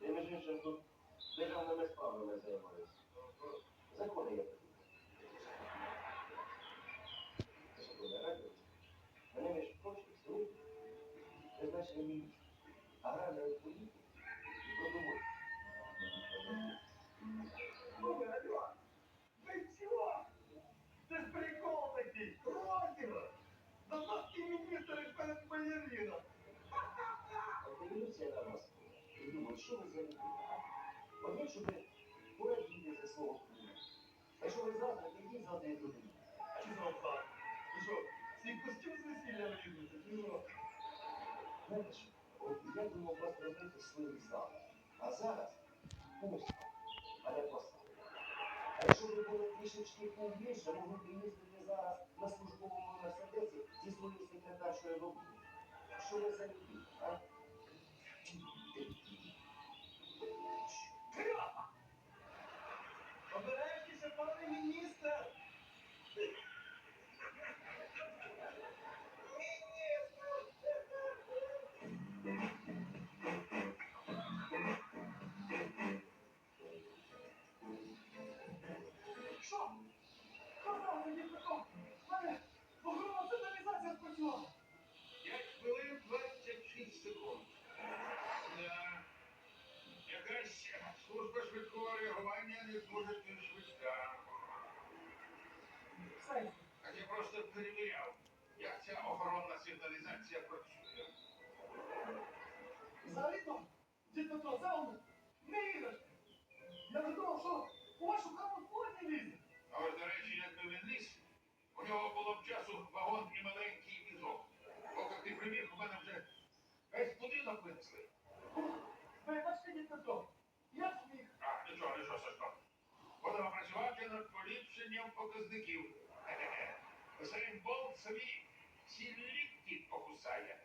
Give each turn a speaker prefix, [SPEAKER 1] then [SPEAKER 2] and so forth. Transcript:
[SPEAKER 1] Я,
[SPEAKER 2] між іншим, тут державними справами займаюся. Міністр аграрної політики і продовольства.
[SPEAKER 3] Ну, ви чого? Це ж прикол такий. Розіграш. Додатки міністри перед балерином.
[SPEAKER 2] От подивлюся я на вас і думаю, що ви за люди? От якщо ви пораділи за свого клієнта, якщо ви завтра підіть завтра і додому.
[SPEAKER 3] А що за обсад? Ви що, свій костюм
[SPEAKER 2] От я думав вас робити свої зал. А зараз пусть, а не посад. А якщо ви були трішечки повніше, могли б їздити зараз на службовому мерседесі зі своєю секретаршою робити. Що ви за люди, а?
[SPEAKER 1] Служба швидкого реагування не дуже швидка.
[SPEAKER 3] Все,
[SPEAKER 1] А я просто перевіряв, як ця охоронна сигналізація працює.
[SPEAKER 3] Взагалі-то, дід Петро, це не віриш.
[SPEAKER 1] Поліпшенням показників. Болт собі всі лікті покусає.